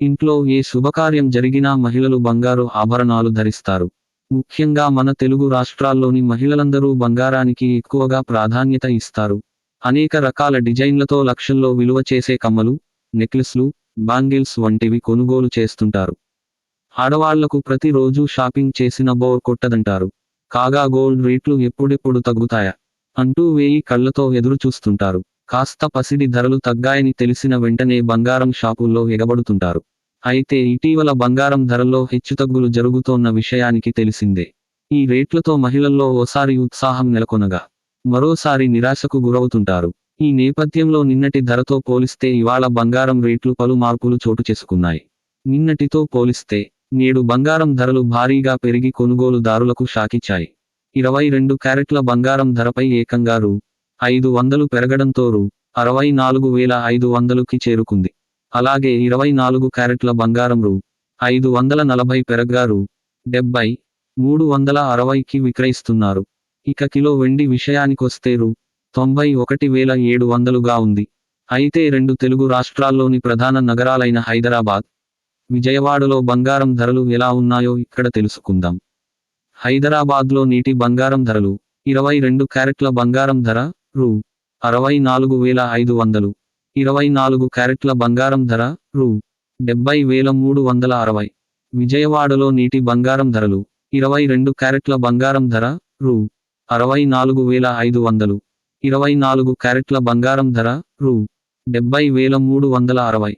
ఇంట్లో ఏ శుభకార్యం జరిగినా మహిళలు బంగారు ఆభరణాలు ధరిస్తారు. ముఖ్యంగా మన తెలుగు రాష్ట్రాల్లోని మహిళలందరూ బంగారానికి ఎక్కువగా ప్రాధాన్యత ఇస్తారు. అనేక రకాల డిజైన్లతో లక్షల్లో విలువ చేసే కమ్మలు నెక్లెస్లు బ్యాంగిల్స్ వంటివి కొనుగోలు చేస్తుంటారు. ఆడవాళ్ళకు ప్రతిరోజు షాపింగ్ చేసిన బోర్ కొట్టదంటారు. కాగా గోల్డ్ రేట్లు ఎప్పుడెప్పుడు తగ్గుతాయా? అంటూ వేయి కళ్ళతో ఎదురు చూస్తుంటారు కాస్త పసిడి ధరలు తగ్గాయని తెలిసిన వెంటనే బంగారం షాపుల్లో ఎగబడుతుంటారు. అయితే ఇటీవల బంగారం ధరల్లో హెచ్చుతగ్గులు జరుగుతోన్న విషయానికి తెలిసిందే. ఈ రేట్లతో మహిళల్లో ఓసారి ఉత్సాహం నెలకొనగా మరోసారి నిరాశకు గురవుతుంటారు. ఈ నేపథ్యంలో నిన్నటి ధరతో పోలిస్తే ఇవాళ బంగారం రేట్లు పలు మార్పులు చోటు చేసుకున్నాయి. నిన్నటితో పోలిస్తే నేడు బంగారం ధరలు భారీగా పెరిగి కొనుగోలుదారులకు షాకిచ్చాయి. ఇరవై రెండు క్యారెట్ల బంగారం ధరపై ఏకంగా రూ. ఐదు వందలు పెరగడంతో రూ. అరవై నాలుగు వేల ఐదు వందలుకి చేరుకుంది. అలాగే ఇరవై నాలుగు క్యారెట్ల బంగారం రూ. ఐదు వందల నలభై పెరగ్గా రూ. డెబ్బై మూడు వందల అరవైకి విక్రయిస్తున్నారు. ఇక కిలో వెండి విషయానికొస్తే రూ. తొంభై ఒకటి వేల ఏడు వందలుగా ఉంది. అయితే రెండు తెలుగు రాష్ట్రాల్లోని ప్రధాన నగరాలైన హైదరాబాద్ విజయవాడలో బంగారం ధరలు ఎలా ఉన్నాయో ఇక్కడ తెలుసుకుందాం. హైదరాబాద్లో నీటి బంగారం ధరలు ఇరవై రెండు క్యారెట్ల బంగారం ధర రూ. అరవై నాలుగు వేల ఐదు వందలు. ఇరవై నాలుగు క్యారెట్ల బంగారం ధర రూ. డెబ్బై వేల మూడు వందల అరవై. విజయవాడలో నీటి బంగారం ధరలు ఇరవై రెండు క్యారెట్ల బంగారం ధర రూ. అరవై నాలుగు వేల ఐదు వందలు. ఇరవై నాలుగు క్యారెట్ల బంగారం ధర రూ. డెబ్బై వేల మూడు వందల అరవై.